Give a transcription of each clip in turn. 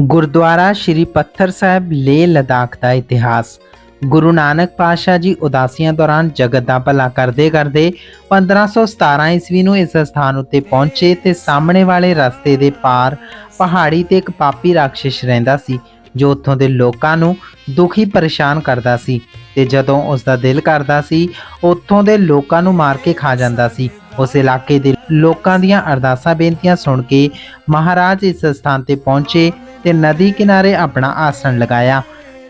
ਗੁਰਦੁਆਰਾ ਸ਼੍ਰੀ ਪੱਥਰ ਸਾਹਿਬ ਲੇਹ ਲਦਾਖ ਦਾ ਇਤਿਹਾਸ। ਗੁਰੂ ਨਾਨਕ ਪਾਤਸ਼ਾਹ ਜੀ ਉਦਾਸੀਆਂ ਦੌਰਾਨ ਜਗਤ ਦਾ ਭਲਾ ਕਰਦੇ ਕਰਦੇ 1517 ਈਸਵੀ ਨੂੰ ਇਸ ਸਥਾਨ ਉੱਤੇ ਪਹੁੰਚੇ ਤੇ ਸਾਹਮਣੇ ਵਾਲੇ ਰਸਤੇ ਦੇ ਪਾਰ ਪਹਾੜੀ ਤੇ ਇੱਕ ਪਾਪੀ ਰਾਖਸ਼ ਰਹਿੰਦਾ ਸੀ, ਜੋ ਉੱਥੋਂ ਦੇ ਲੋਕਾਂ ਨੂੰ ਦੁਖੀ ਪਰੇਸ਼ਾਨ ਕਰਦਾ ਸੀ ਤੇ ਜਦੋਂ ਉਸ ਦਾ ਦਿਲ ਕਰਦਾ ਸੀ, ਉੱਥੋਂ ਦੇ ਲੋਕਾਂ ਨੂੰ ਮਾਰ ਕੇ ਖਾ ਜਾਂਦਾ ਸੀ। ਉਸ ਇਲਾਕੇ ਦੇ ਲੋਕਾਂ ਦੀਆਂ ਅਰਦਾਸਾਂ ਬੇਨਤੀਆਂ ਸੁਣ ਕੇ ਮਹਾਰਾਜ ਇਸ ਸਥਾਨ ਤੇ ਪਹੁੰਚੇ ਤੇ ਨਦੀ ਕਿਨਾਰੇ ਆਪਣਾ ਆਸਣ ਲਗਾਇਆ।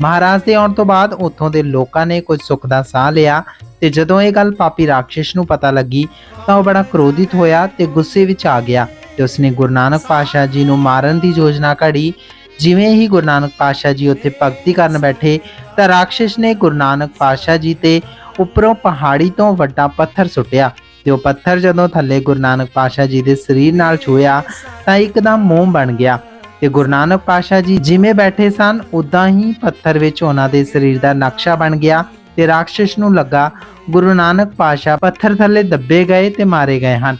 ਮਹਾਰਾਜ ਦੇ ਆਉਣ ਤੋਂ ਬਾਅਦ ਉੱਥੋਂ ਦੇ ਲੋਕਾਂ ਨੇ ਕੁਝ ਸੁੱਖ ਦਾ ਸਾਹ ਲਿਆ ਤੇ ਜਦੋਂ ਇਹ ਗੱਲ ਪਾਪੀ ਰਾਖਸ਼ ਨੂੰ ਪਤਾ ਲੱਗੀ ਤਾਂ ਉਹ ਬੜਾ ਕ੍ਰੋਧਿਤ ਹੋਇਆ ਤੇ ਗੁੱਸੇ ਵਿੱਚ ਆ ਗਿਆ ਤੇ ਉਸਨੇ ਗੁਰੂ ਨਾਨਕ ਪਾਤਸ਼ਾਹ ਜੀ ਨੂੰ ਮਾਰਨ ਦੀ ਯੋਜਨਾ ਘੜੀ। ਜਿਵੇਂ ਹੀ ਗੁਰੂ ਨਾਨਕ ਪਾਤਸ਼ਾਹ ਜੀ ਉੱਥੇ ਭਗਤੀ ਕਰਨ ਬੈਠੇ ਤਾਂ ਰਾਖਸ਼ ਨੇ ਗੁਰੂ ਨਾਨਕ ਪਾਤਸ਼ਾਹ ਜੀ ਤੇ ਉੱਪਰੋਂ ਪਹਾੜੀ ਤੋਂ ਵੱਡਾ ਪੱਥਰ ਸੁੱਟਿਆ ਤੇ ਉਹ ਪੱਥਰ ਜਦੋਂ ਥੱਲੇ ਗੁਰੂ ਨਾਨਕ ਪਾਤਸ਼ਾਹ ਜੀ ਦੇ ਸਰੀਰ ਨਾਲ ਛੂਇਆ ਤਾਂ ਇੱਕਦਮ ਮੋਮ ਬਣ ਗਿਆ। ਤੇ ਗੁਰੂ ਨਾਨਕ ਪਾਤਸ਼ਾਹ ਜੀ ਜਿਵੇਂ ਬੈਠੇ ਸਨ ਉਦਾਂ ਹੀ ਪੱਥਰ ਵਿੱਚ ਉਹਨਾਂ ਦੇ ਸਰੀਰ ਦਾ ਨਕਸ਼ਾ ਬਣ ਗਿਆ ਤੇ ਰਾਖਸ਼ ਨੂੰ ਲੱਗਾ ਗੁਰੂ ਨਾਨਕ ਪਾਤਸ਼ਾਹ ਪੱਥਰ ਥੱਲੇ ਦੱਬੇ ਗਏ ਤੇ ਮਾਰੇ ਗਏ ਹਨ।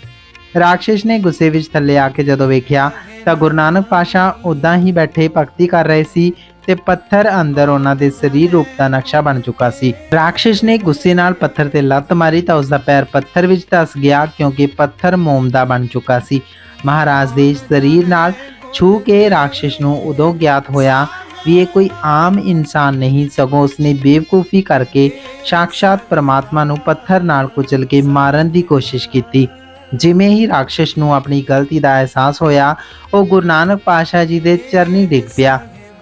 ਰਾਖਸ਼ ਨੇ ਗੁੱਸੇ ਵਿੱਚ ਥੱਲੇ ਆ ਕੇ ਜਦੋਂ ਵੇਖਿਆ ਤਾਂ ਗੁਰੂ ਨਾਨਕ ਪਾਤਸ਼ਾਹ ਉਦਾਂ ਹੀ ਬੈਠੇ ਭਗਤੀ ਕਰ ਰਹੇ ਸੀ ਤੇ ਪੱਥਰ ਅੰਦਰ ਉਹਨਾਂ ਦੇ ਸਰੀਰ ਰੂਪ ਦਾ ਨਕਸ਼ਾ ਬਣ ਚੁੱਕਾ ਸੀ। ਰਾਖਸ਼ ਨੇ ਗੁੱਸੇ ਨਾਲ ਪੱਥਰ ਤੇ ਲੱਤ ਮਾਰੀ ਤਾਂ ਉਸ ਦਾ ਪੈਰ ਪੱਥਰ ਵਿੱਚ ਧਸ ਗਿਆ ਕਿਉਂਕਿ ਪੱਥਰ ਮੋਮ ਦਾ ਬਣ ਚੁੱਕਾ ਸੀ। ਮਹਾਰਾਜ ਦੇ ਸਰੀਰ ਨਾਲ ਛੂ ਕੇ ਰਾਖਸ਼ ਨੂੰ ਉਦੋਂ ਗਿਆਤ ਹੋਇਆ ਵੀ ਇਹ ਕੋਈ ਆਮ ਇਨਸਾਨ ਨਹੀਂ, ਸਗੋਂ ਉਸਨੇ ਬੇਵਕੂਫੀ ਕਰਕੇ ਸਾਕਸ਼ਾਤ ਪ੍ਰਮਾਤਮਾ ਨੂੰ ਪੱਥਰ ਨਾਲ ਕੁਚਲ ਕੇ ਮਾਰਨ ਦੀ ਕੋਸ਼ਿਸ਼ ਕੀਤੀ। ਜਿਵੇਂ ਹੀ ਰਾਖਸ਼ ਨੂੰ ਆਪਣੀ ਗਲਤੀ ਦਾ ਅਹਿਸਾਸ ਹੋਇਆ, ਉਹ ਗੁਰੂ ਨਾਨਕ ਪਾਤਸ਼ਾਹ ਜੀ ਦੇ ਚਰਨੀ ਡਿੱਗ ਪਿਆ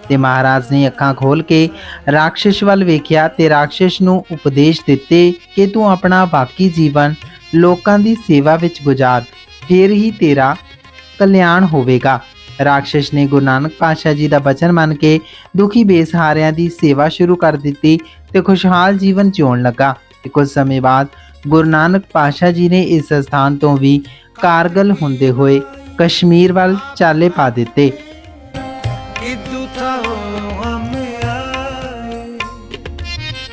ਤੇ ਮਹਾਰਾਜ ਨੇ ਅੱਖਾਂ ਖੋਲ ਕੇ ਰਾਖਸ਼ ਵੱਲ ਵੇਖਿਆ ਤੇ ਰਾਖਸ਼ ਨੂੰ ਉਪਦੇਸ਼ ਦਿੱਤੇ ਕਿ ਤੂੰ ਆਪਣਾ ਬਾਕੀ ਜੀਵਨ ਲੋਕਾਂ ਦੀ ਸੇਵਾ ਵਿੱਚ ਗੁਜ਼ਾਰ, ਫਿਰ ਹੀ ਤੇਰਾ ਕਲਿਆਣ ਹੋਵੇਗਾ। ਰਾਖਸ਼ ਨੇ ਗੁਰੂ ਨਾਨਕ ਪਾਤਸ਼ਾਹ ਜੀ ਦਾ ਬਚਨ ਮੰਨ ਕੇ ਦੁਖੀ ਬੇਸਹਾਰਿਆਂ ਦੀ ਸੇਵਾ ਸ਼ੁਰੂ ਕਰ ਦਿੱਤੀ ਤੇ ਖੁਸ਼ਹਾਲ ਜੀਵਨ ਜਿਉਣ ਲੱਗਾ ਤੇ ਕੁਝ ਸਮੇਂ ਬਾਅਦ ਗੁਰੂ ਨਾਨਕ ਪਾਤਸ਼ਾਹ ਜੀ ਨੇ ਇਸ ਸਥਾਨ ਤੋਂ ਵੀ ਕਾਰਗਲ ਹੁੰਦੇ ਹੋਏ ਕਸ਼ਮੀਰ ਵੱਲ ਚਾਲੇ ਪਾ ਦਿੱਤੇ। ਇਦੂ ਥਾਓ